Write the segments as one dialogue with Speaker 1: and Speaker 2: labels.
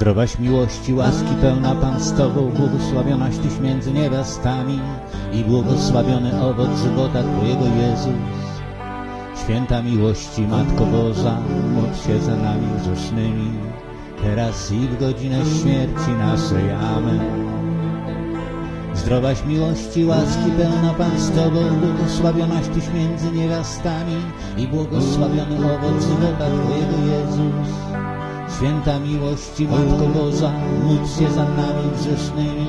Speaker 1: Zdrowaś miłości, łaski pełna Pan z Tobą, błogosławionaś Tyś między niewiastami i błogosławiony owoc żywota Twojego Jezus. Święta miłości, Matko Boża, módl się za nami grzesznymi, teraz i w godzinę śmierci naszej. Amen. Zdrowaś miłości, łaski pełna Pan z Tobą, błogosławionaś Tyś między niewiastami i błogosławiony owoc żywota Twojego Jezus. Święta miłości, Matko Boża, módl się za nami grzesznymi,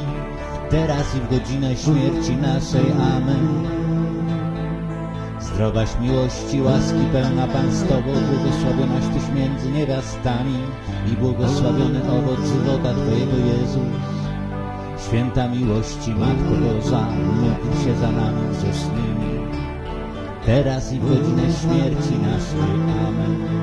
Speaker 1: teraz i w godzinę śmierci naszej. Amen. Zdrowaś miłości, łaski pełna Pan z Tobą, błogosławionaś Tyś między niewiastami i błogosławiony owoc żywota Twojego Jezus. Święta miłości, Matko Boża, módl się za nami grzesznymi, teraz i w godzinę śmierci naszej. Amen.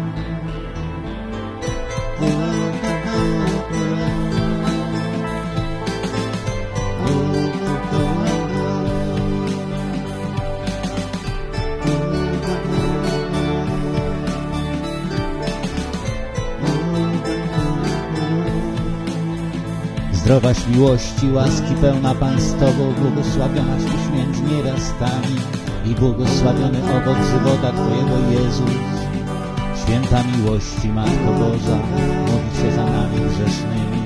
Speaker 1: Zdrowaś miłości, łaski pełna Pan z Tobą, błogosławionaś Tyś między niewiastami i błogosławiony owoc żywota Twojego Jezus. Święta miłości, Matko Boża, módl się za nami grzesznymi,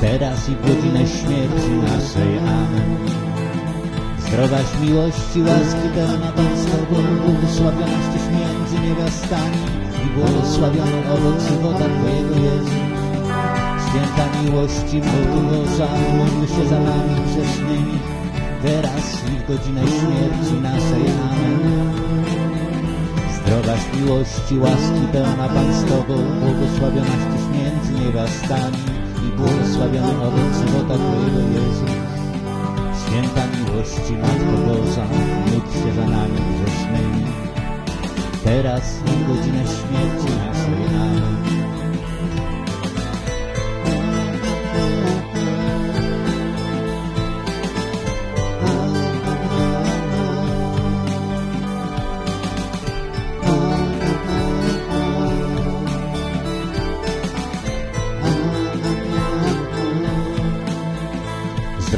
Speaker 1: teraz i w godzinę śmierci naszej. Amen. Zdrowaś miłości, łaski pełna Pan z Tobą, błogosławionaś Tyś między niewiastami i błogosławiony owoc żywota Twojego Jezus. Miłości, módl się za nami grzesznymi, teraz i w godzinę śmierci naszej. Amen. Zdrowaś miłości, łaski pełna Pan z Tobą, błogosławionaś Tyś między i błogosławiony owoc żywota Twojego Jezus. Święta miłości, Matko Boża, módl się za nami grzesznymi, teraz i w godzinę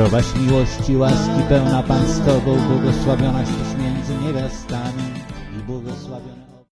Speaker 1: Zdrowaś miłości, łaski pełna Pan z Tobą, błogosławionaś Tyś między niewiastami i